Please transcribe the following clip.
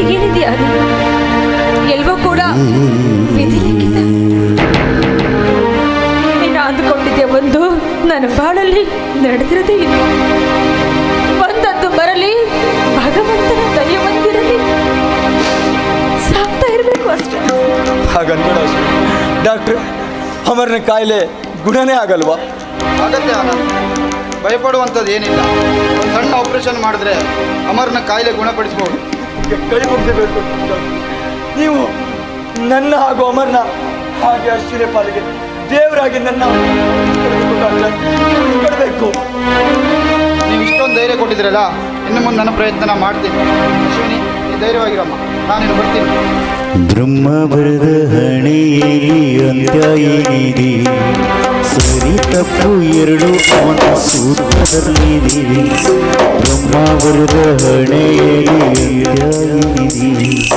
ನಿನಗೇನಿದೆಯಾ ಎಲ್ವೋ ಕೂಡ ವಿಧಿಲಿಖಿತ. ನೀನು ಅಂದುಕೊಂಡಿದ್ದೆ ಒಂದು ನನ್ನ ಬಾಳಲ್ಲಿ ನಡೆದಿರದೇ ಇಲ್ಲ. ಬಂದದ್ದು ಬರಲಿ ಭಗವಂತನ ದಯ ಬಂದಿರಲಿ ಸಾಕ್ತಾ ಇರಬೇಕು ಅಷ್ಟೇ. ಹಾಗನ್ಬೇಡ ಅಷ್ಟೇ. ಡಾಕ್ಟ್ರ್ ಅಮರ್ನ ಕಾಯಿಲೆ ಗುಣನೇ ಆಗಲ್ವಾ? ಆಗತ್ತೆ ಭಯಪಡುವಂಥದ್ದು ಏನಿಲ್ಲ. ಸಣ್ಣ ಆಪರೇಷನ್ ಮಾಡಿದ್ರೆ ಅಮರ್ನ ಕಾಯಿಲೆ ಗುಣಪಡಿಸ್ಬೋದು. ಕೈ ನೀವು ನನ್ನ ಹಾಗೂ ಅಮರ್ನ ಹಾಗೆ ಅಶ್ವಿನಿ ಪಾಲಿಗೆ ದೇವರಾಗಿ ನನ್ನ ಕೊಡಬೇಕು ನೀವು ಇಷ್ಟೊಂದು ಧೈರ್ಯ ಕೊಟ್ಟಿದ್ರಲ್ಲ ಇನ್ನು ಮುಂದೆ ನನ್ನ ಪ್ರಯತ್ನ ಮಾಡ್ತೀನಿ. ಅಶ್ವಿನಿ ಧೈರ್ಯವಾಗಿರಮ್ಮ. ನಾನು ಬರ್ತೀನಿ. ಬ್ರಹ್ಮ ಬರೆದ ಹಣೆಯಲ್ಲಿ ಅಂತ್ಯ ಏನಿದೆ ಸರಿ ತಪ್ಪು ಎರಡು ಅವನ ಸೂತ್ರದಲ್ಲಿದೆ. ಬ್ರಹ್ಮ ಬರೆದ ಹಣೆಯಲ್ಲಿ ಅಂತ್ಯ ಏನಿದೆ